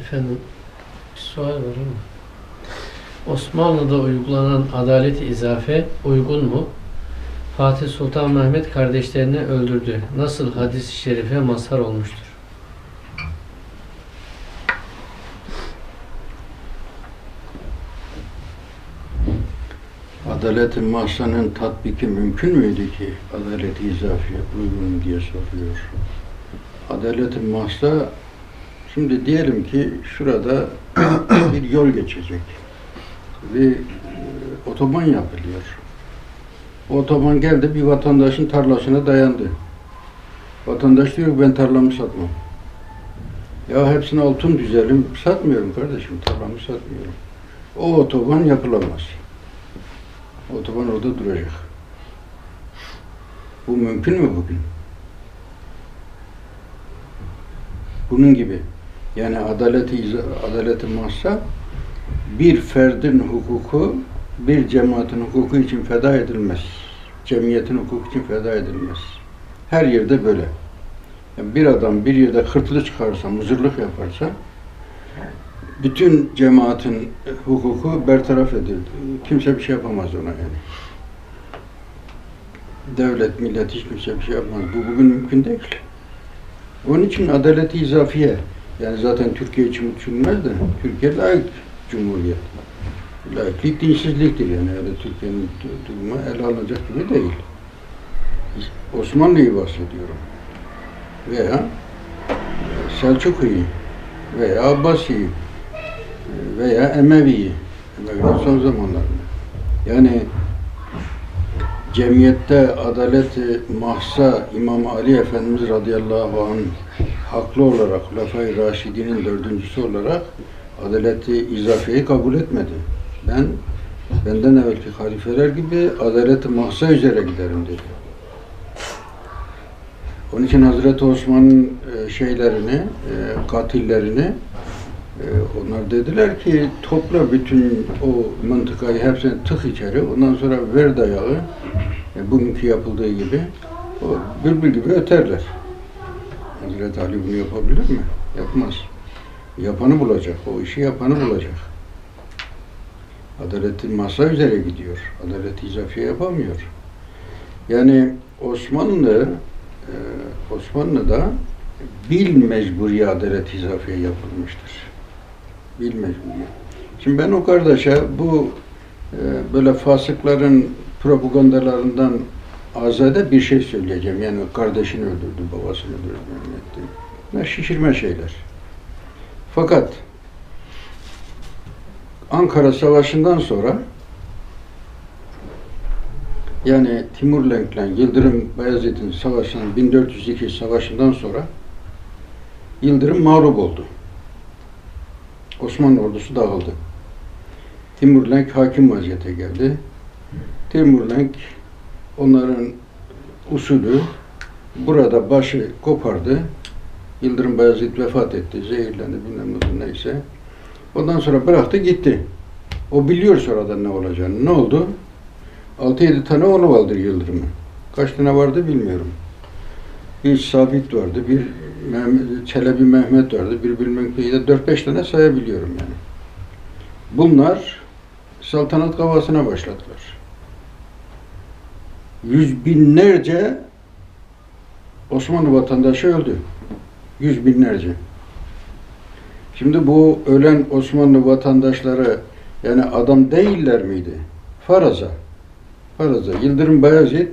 Efendim, bir sual var ama. Osmanlı'da uygulanan adalet-i izafe uygun mu? Fatih Sultan Mehmet kardeşlerini öldürdü. Nasıl hadis-i şerife mazhar olmuştur? Adalet-i tatbiki mümkün müydü ki adalet-i izafiye uygun diye soruyor. Adalet-i şimdi diyelim ki şurada bir yol geçecek ve otoban yapılıyor. O otoban geldi bir vatandaşın tarlasına dayandı. Vatandaş diyor ben tarlamı satmam. Ya hepsini altın düzelim satmıyorum kardeşim tarlamı satmıyorum. O otoban yapılamaz. Otoban orada duracak. Bu mümkün mü bugün? Bunun gibi. Yani adaleti adaleti mahsa bir ferdin hukuku bir cemaatin hukuku için feda edilmez. Cemiyetin hukuku için feda edilmez. Her yerde böyle. Yani bir adam bir yerde hırtlı çıkarsa, mızırlık yaparsa bütün cemaatin hukuku bertaraf edildi. Kimse bir şey yapamaz ona yani. Devlet, millet hiç kimse bir şey yapmaz. Bu bugün mümkün değil. Onun için adaleti izafiye, yani zaten Türkiye için düşünülmez de, Türkiye layık cumhuriyet. Layıklık dinsizliktir yani, öyle Türkiye'nin du- durumu ele alınacak gibi değil. Osmanlı'yı bahsediyorum. Veya Selçuklu'yu veya Abbasi'yi veya Emevi'yi. Emevi'nin son zamanlarında. Yani cemiyette adaleti mahsa İmam Ali Efendimiz radıyallahu anh haklı olarak Hulefai Raşidi'nin dördüncüsü olarak adaleti izafiyeyi kabul etmedi. Ben benden evvelki halifeler gibi adaleti mahsa üzere giderim dedi. Onun için Hazreti Osman'ın e, şeylerini, e, katillerini e, onlar dediler ki topla bütün o mıntıkayı hepsini tık içeri, ondan sonra ver dayağı, bugünkü yapıldığı gibi, o bülbül gibi öterler. Hazreti Ali bunu yapabilir mi? Yapmaz. Yapanı bulacak, o işi yapanı bulacak. Adaletin masa üzere gidiyor. Adalet izafiye yapamıyor. Yani Osmanlı e, Osmanlı'da bil mecburi adalet izafiye yapılmıştır. Bil mecburi. Şimdi ben o kardeşe bu e, böyle fasıkların propagandalarından azade bir şey söyleyeceğim. Yani kardeşini öldürdü, babasını öldürdü, etti. Ne şişirme şeyler. Fakat Ankara Savaşı'ndan sonra yani Timurlenk'le Yıldırım Bayezid'in savaşının 1402 savaşından sonra Yıldırım mağlup oldu. Osmanlı ordusu dağıldı. Timurlenk hakim vaziyete geldi. Timurlenk onların usulü burada başı kopardı. Yıldırım Bayezid vefat etti, zehirlendi bilmem ne neyse. Ondan sonra bıraktı gitti. O biliyor sonradan ne olacağını. Ne oldu? 6-7 tane oğlu vardır Yıldırım'ın. Kaç tane vardı bilmiyorum. Bir Sabit vardı, bir Mehmet, Çelebi Mehmet vardı, bir bilmem neydi. 4-5 tane sayabiliyorum yani. Bunlar saltanat kavgasına başladılar. Yüz binlerce Osmanlı vatandaşı öldü. Yüz binlerce. Şimdi bu ölen Osmanlı vatandaşları yani adam değiller miydi? Faraza. Faraza. Yıldırım Bayezid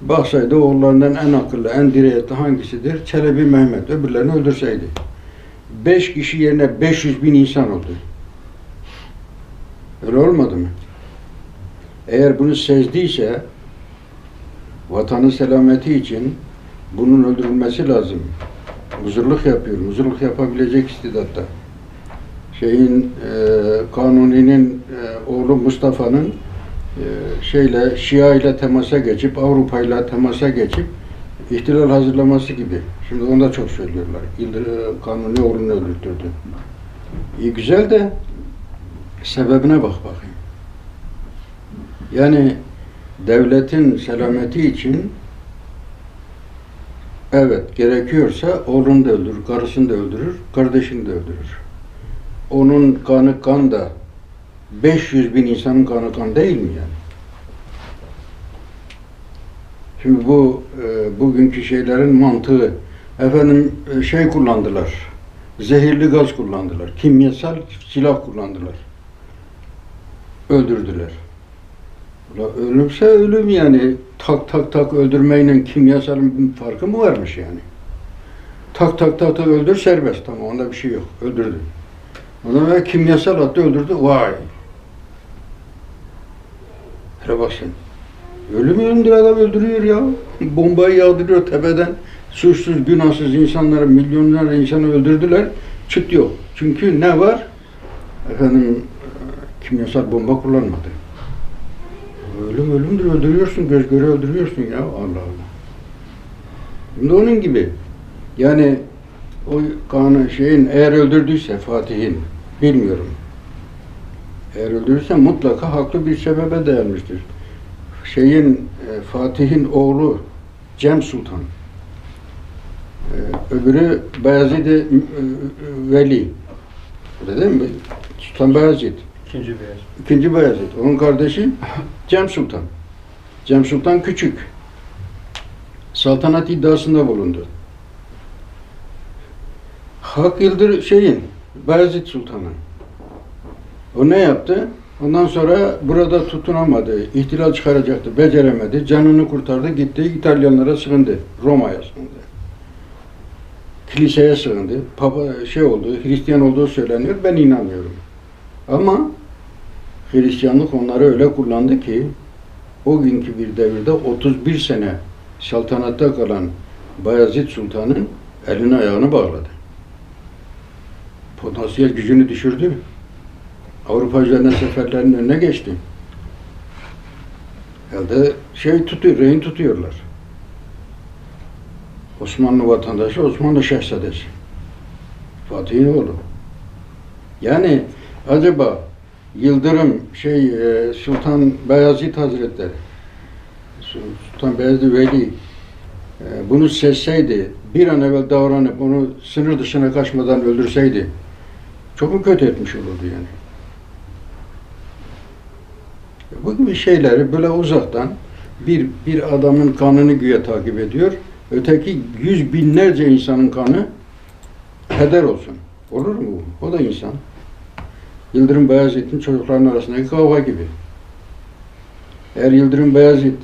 baksaydı oğullarından en akıllı, en dirayetli hangisidir? Çelebi Mehmet. Öbürlerini öldürseydi. Beş kişi yerine 500 bin insan oldu. Öyle olmadı mı? Eğer bunu sezdiyse vatanın selameti için bunun öldürülmesi lazım. Muzurluk yapıyor. Muzurluk yapabilecek istidatta. Şeyin e, Kanuni'nin e, oğlu Mustafa'nın e, şeyle Şia ile temasa geçip Avrupa ile temasa geçip ihtilal hazırlaması gibi. Şimdi onu da çok söylüyorlar. Yıldır, e, Kanuni oğlunu öldürttürdü. İyi güzel de sebebine bak bakayım. Yani devletin selameti için evet gerekiyorsa oğlunu da öldürür, karısını da öldürür, kardeşini de öldürür. onun kanı kan da 500 bin insanın kanı kan değil mi yani? Şimdi bu e, bugünkü şeylerin mantığı efendim e, şey kullandılar. Zehirli gaz kullandılar. Kimyasal silah kullandılar. Öldürdüler. Ula ölümse ölüm yani. Tak tak tak öldürmeyle kimyasalın bir farkı mı varmış yani? Tak tak tak tak öldür serbest. Tamam onda bir şey yok. Öldürdü. Ondan sonra kimyasal attı öldürdü. Vay. Hele bak sen. Ölüm ölümdür adam öldürüyor ya. Bombayı yağdırıyor tepeden. Suçsuz, günahsız insanları, milyonlarca insanı öldürdüler. Çıt yok. Çünkü ne var? Efendim kimyasal bomba kullanmadı. Ölüm ölümdür öldürüyorsun, göz göre öldürüyorsun ya. Allah Allah. Şimdi onun gibi. Yani o kanı şeyin eğer öldürdüyse Fatih'in bilmiyorum. Eğer öldürürse mutlaka haklı bir sebebe dayanmıştır. Şeyin e, Fatih'in oğlu Cem Sultan. E, öbürü Bayezid-i e, Veli. Öyle değil mi? Sultan Bayezid. İkinci beyaz. İkinci Bayezid. Onun kardeşi Cem Sultan. Cem Sultan küçük. Saltanat iddiasında bulundu. Hak Yıldır şeyin, Bayezid Sultan'ın. O ne yaptı? Ondan sonra burada tutunamadı. ihtilal çıkaracaktı. Beceremedi. Canını kurtardı. Gitti İtalyanlara sığındı. Roma'ya sığındı. Kiliseye sığındı. Papa şey oldu, Hristiyan olduğu söyleniyor. Ben inanmıyorum. Ama Hristiyanlık onları öyle kullandı ki o günkü bir devirde 31 sene saltanatta kalan Bayezid Sultan'ın elini ayağını bağladı. Potansiyel gücünü düşürdü. Avrupa üzerine seferlerin önüne geçti. Elde şey tutuyor, rehin tutuyorlar. Osmanlı vatandaşı, Osmanlı şehzadesi. Fatih'in oğlu. Yani acaba Yıldırım şey e, Sultan Beyazıt Hazretleri Sultan Beyazıt Veli e, bunu sesseydi bir an evvel davranıp onu sınır dışına kaçmadan öldürseydi çok mu kötü etmiş olurdu yani? Bu gibi şeyleri böyle uzaktan bir bir adamın kanını güya takip ediyor. Öteki yüz binlerce insanın kanı heder olsun. Olur mu? O da insan. Yıldırım Beyazıt'ın çocukların arasındaki kavga gibi. Eğer Yıldırım Beyazıt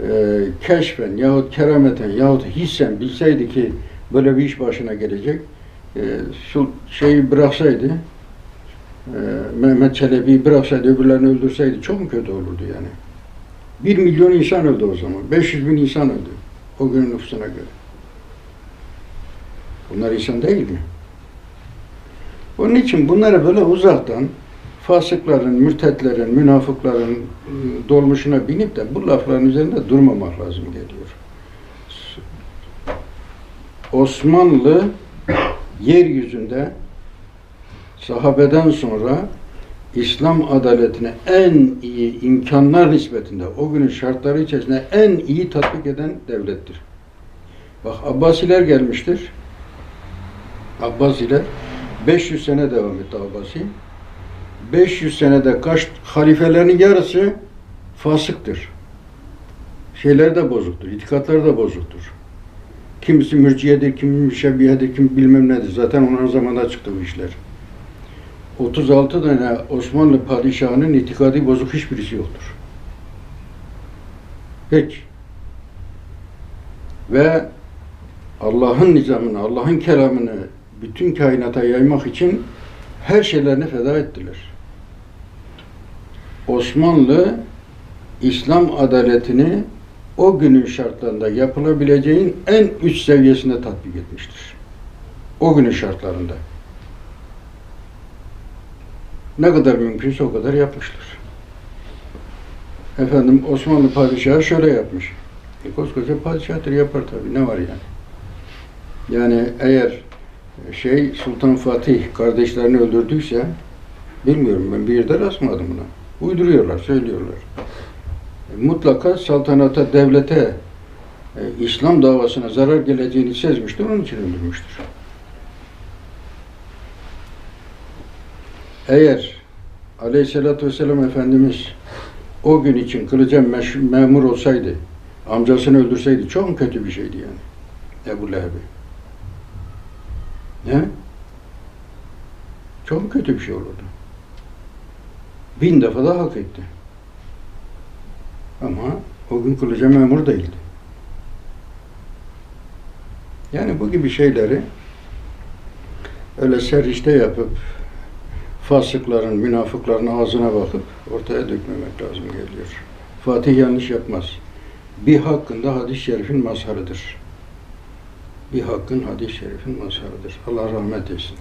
e, keşfen yahut kerameten yahut hissen bilseydi ki böyle bir iş başına gelecek, e, şu şeyi bıraksaydı, e, Mehmet Çelebi'yi bıraksaydı, öbürlerini öldürseydi çok mu kötü olurdu yani? Bir milyon insan öldü o zaman. 500 bin insan öldü. O günün nüfusuna göre. Bunlar insan değil mi? Onun için bunları böyle uzaktan fasıkların, mürtetlerin, münafıkların ıı, dolmuşuna binip de bu lafların üzerinde durmamak lazım geliyor. Osmanlı yeryüzünde sahabeden sonra İslam adaletine en iyi imkanlar nispetinde o günün şartları içerisinde en iyi tatbik eden devlettir. Bak Abbasiler gelmiştir. Abbasiler 500 sene devam etti Abbasi. 500 senede kaç halifelerin yarısı fasıktır. Şeyler de bozuktur, itikatları da bozuktur. Kimisi mürciyedir, kimi müşebbihedir, kim bilmem nedir. Zaten onların zamanında çıktı bu işler. 36 tane Osmanlı padişahının itikadi bozuk hiçbirisi yoktur. Hiç. Ve Allah'ın nizamını, Allah'ın kelamını bütün kainata yaymak için her şeylerini feda ettiler. Osmanlı İslam adaletini o günün şartlarında yapılabileceğin en üst seviyesinde tatbik etmiştir. O günün şartlarında. Ne kadar mümkünse o kadar yapmıştır. Efendim Osmanlı padişahı şöyle yapmış. E, koskoca padişahtır yapar tabii. Ne var yani? Yani eğer şey Sultan Fatih kardeşlerini öldürdüyse bilmiyorum ben bir yerde rastlamadım buna. Uyduruyorlar, söylüyorlar. E, Mutlaka saltanata, devlete, e, İslam davasına zarar geleceğini sezmiştir, onun için öldürmüştür. Eğer Aleyhisselatü Vesselam Efendimiz o gün için kılıca memur olsaydı, amcasını öldürseydi çok kötü bir şeydi yani? Ebu Leheb'i. Ne? Çok kötü bir şey olurdu? Bin defa da hak etti. Ama o gün kılıca memur değildi. Yani bu gibi şeyleri öyle serişte yapıp fasıkların, münafıkların ağzına bakıp ortaya dökmemek lazım geliyor. Fatih yanlış yapmaz. Bir hakkında hadis-i şerifin mazharıdır. Bir hakkın hadis-i şerifin mazharıdır. Allah rahmet etsin.